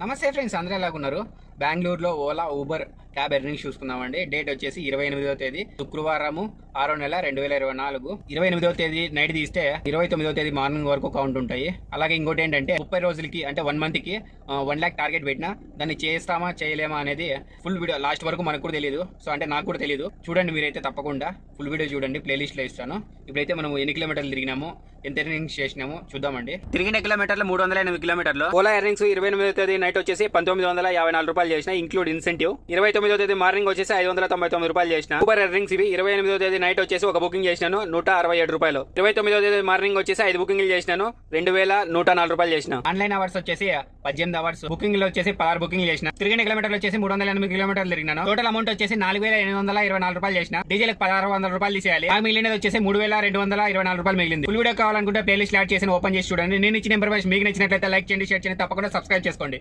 నమస్తే ఫ్రెండ్స్ అందరూ ఎలాగున్నారు బెంగళూరులో ఓలా ఊబర్ క్యాబ్ ఎర్నింగ్స్ చూసుకుందామండి. డేట్ వచ్చేసి ఇరవై ఎనిమిదవ తేదీ శుక్రవారము ఆరో నెల రెండు వేల ఇరవై నాలుగు. ఇరవై ఎనిమిదవ తేదీ నైట్ తీస్తే ఇరవై తొమ్మిదవ తేదీ మార్నింగ్ వరకు కౌంట్ ఉంటాయి. అలాగే ఇంకోటి ఏంటంటే ముప్పై రోజులకి అంటే వన్ మంత్కి వన్ ల్యాక్ టార్గెట్ పెట్టినా దాన్ని చేస్తామా చేయలేమా అనేది ఫుల్ వీడియో లాస్ట్ వరకు మనకు కూడా తెలియదు సో అంటే నాకు కూడా తెలియదు చూడండి మీరైతే తప్పకుండా ఫుల్ వీడియో చూడండి ప్లేలిస్ట్లో ఇస్తాను. ఇప్పుడైతే మనం ఎన్ని కిలోమీటర్లు తిరిగినాము ఎంత ఎర్నింగ్స్ చేసినాము చూద్దామండి. తిరిగిన కిలోమీటర్లు మూడు వందల ఎనిమిది కిలోమీటర్లు. ఓలా ఎర్నింగ్స్ ఇరవై ఎనిమిది తేదీ నైట్ వచ్చేసి పంతొమ్మిది వందల యాభై నాలుగు రూపాయలు చేసిన ఇంక్లూడ్ ఇన్సెంటివ్ ఇరవై తొమ్మిదో తేదీ మార్నింగ్ వచ్చేసి ఐదు వందల తొంభై తొమ్మిది రూపాయలు చేసిన. ఊబర్ ఎర్నింగ్స్ ఇవి ఇరవై ఎనిమిదో తేదీ నైట్ వచ్చేసి ఒక బుకింగ్ చేసినాను నూట అరవై ఏడు రూపాయలు. ఇరవై తొమ్మిదో తేదీ మార్నింగ్ వచ్చేసి ఐదు బుకింగ్లు చేసినాను రెండు వేల నూట నాలుగు రూపాయలు చేసిన. ఆన్లైన్ అవర్స్ వచ్చేసి పద్దెనిమిది అవర్స్ బుకింగ్లో వచ్చేసి పదహారు బుకింగ్ చేసిన. తిరిగిన కిలోమీటర్లు వచ్చేసి మూడు వందల ఎనిమిది కిలోమీటర్లు తిరిగినాను. టోటల్ అమౌంట్ వచ్చేసి నాలుగు వేల ఎనిమిది వందల ఇరవై నాలుగు రూపాయలు చేసిన. డీజిల్ పదహారు వందల రూపాయలు తీసేయాలి. ఆ మిగిలినది వచ్చేసి మూడు వేల రెండు వందల ఇరవై నాలుగు రూపాయలు మిగిలింది. ఫుల్ వీడియో కావాలనుకుంటే ప్లేలిస్ట్ యాడ్ చేసి ఓపెన్ చేసి చూడండి. నేను ఇచ్చిన ఇన్ఫర్మేషన్ మీకు నచ్చినట్లయితే లైక్ చేయండి షేర్ చేయండి. తప్పకుండా సబ్స్క్రైబ్ చేసుకోండి.